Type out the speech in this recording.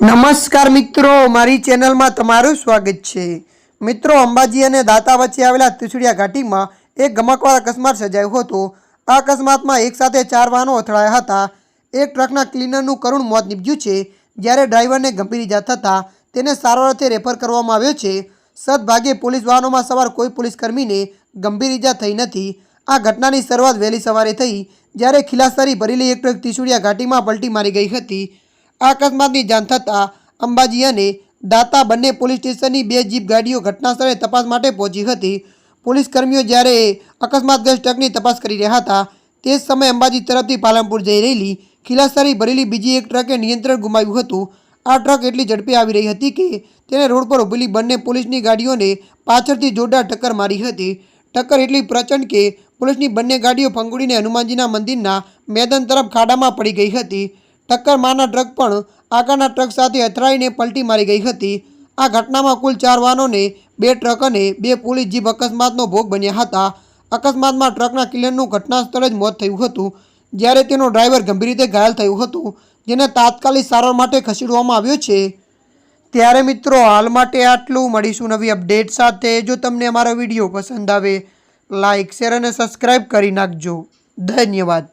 નમસ્કાર મિત્રો, મારી ચેનલમાં તમારું સ્વાગત છે. મિત્રો, અંબાજી અને દાતા વચ્ચે આવેલા ત્રિશુળિયા ઘાટીમાં એક ગમકવાર અકસ્માત સર્જાયો હતો. આ અકસ્માતમાં એકસાથે ચાર વાહનો અથડાયા હતા. એક ટ્રકના ક્લીનરનું કરુણ મોત નીપજ્યું છે. જ્યારે ડ્રાઈવરને ગંભીર ઇજા થતાં તેને સારવાર અર્થે રેફર કરવામાં આવ્યો છે. સદભાગે પોલીસ વાહનોમાં સવાર કોઈ પોલીસકર્મીને ગંભીર ઇજા થઈ નથી. આ ઘટનાની શરૂઆત વહેલી સવારે થઈ, જ્યારે ખિલાસરી ભરેલી એક ટ્રક ત્રિશુળિયા ઘાટીમાં પલટી મારી ગઈ હતી. અકસ્માતની જાણ થતાં અંબાજી અને દાતા બંને પોલીસ સ્ટેશનની બે જીપ ગાડીઓ ઘટનાસ્થળે તપાસ માટે પહોંચી હતી. પોલીસ કર્મીઓ જ્યારે અકસ્માતગ્રસ્ત ટ્રકની તપાસ કરી રહ્યા હતા, તે જ સમયે અંબાજી તરફથી પાલનપુર જઈ રહેલી ખિલાસરી ભરેલી બીજી એક ટ્રકે નિયંત્રણ ગુમાવ્યું હતું. આ ટ્રક એટલી ઝડપે આવી રહી હતી કે તેને રોડ પર ઊભેલી બંને પોલીસની ગાડીઓને પાછળથી જોરદાર ટક્કર મારી હતી. ટક્કર એટલી પ્રચંડ કે પોલીસની બંને ગાડીઓ ફંગુડીને હનુમાનજીના મંદિરના મેદાન તરફ ખાડામાં પડી ગઈ હતી. ટક્કર મારનાર ટ્રક પણ આગળના ટ્રક સાથે અથડાઈને પલટી મારી ગઈ હતી. આ ઘટનામાં કુલ ચાર વાહનોને, બે ટ્રક અને બે પોલીસ જીપ અકસ્માતનો ભોગ બન્યા હતા. અકસ્માતમાં ટ્રકના ક્લિયરનું ઘટના સ્થળે જ મોત થયું હતું, જ્યારે તેનો ડ્રાઈવર ગંભીર રીતે ઘાયલ થયું હતું, જેને તાત્કાલિક સારવાર માટે ખસેડવામાં આવ્યો છે. ત્યારે મિત્રો, હાલ માટે આટલું. મળીશું નવી અપડેટ સાથે. જો તમને અમારો વીડિયો પસંદ આવે લાઇક શેર અને સબસ્ક્રાઈબ કરી નાખજો. ધન્યવાદ.